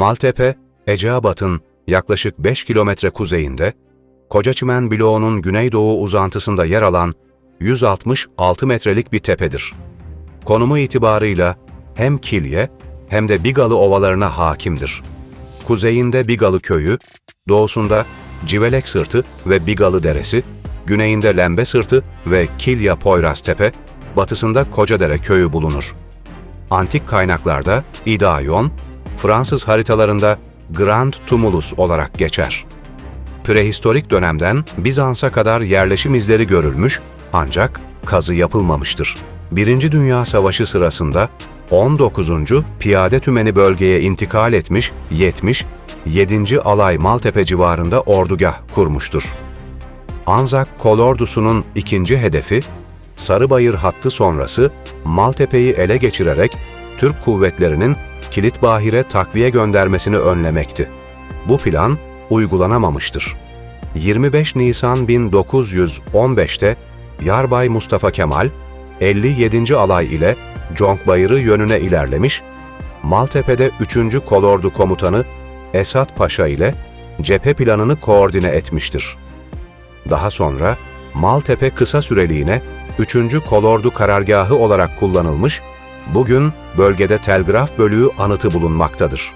Maltepe, Eceabat'ın yaklaşık 5 kilometre kuzeyinde, Kocaçimen bloğunun güneydoğu uzantısında yer alan 166 metrelik bir tepedir. Konumu itibarıyla hem Kilye hem de Bigalı ovalarına hakimdir. Kuzeyinde Bigalı köyü, doğusunda Civelek Sırtı ve Bigalı Deresi, güneyinde Lembe Sırtı ve Kilya Poyraz Tepe, batısında Kocadere köyü bulunur. Antik kaynaklarda İdayon, Fransız haritalarında Grand Tumulus olarak geçer. Prehistorik dönemden Bizans'a kadar yerleşim izleri görülmüş ancak kazı yapılmamıştır. Birinci Dünya Savaşı sırasında 19. Piyade Tümeni bölgeye intikal etmiş 70, 7. Alay Maltepe civarında ordugah kurmuştur. Anzak kolordusunun ikinci hedefi, Sarıbayır hattı sonrası Maltepe'yi ele geçirerek Türk kuvvetlerinin Kilitbahir'e takviye göndermesini önlemekti. Bu plan uygulanamamıştır. 25 Nisan 1915'te Yarbay Mustafa Kemal 57. alay ile Conkbayırı yönüne ilerlemiş, Maltepe'de 3. Kolordu Komutanı Esat Paşa ile cephe planını koordine etmiştir. Daha sonra Maltepe kısa süreliğine 3. Kolordu karargahı olarak kullanılmış, bugün bölgede telgraf bölüğü anıtı bulunmaktadır.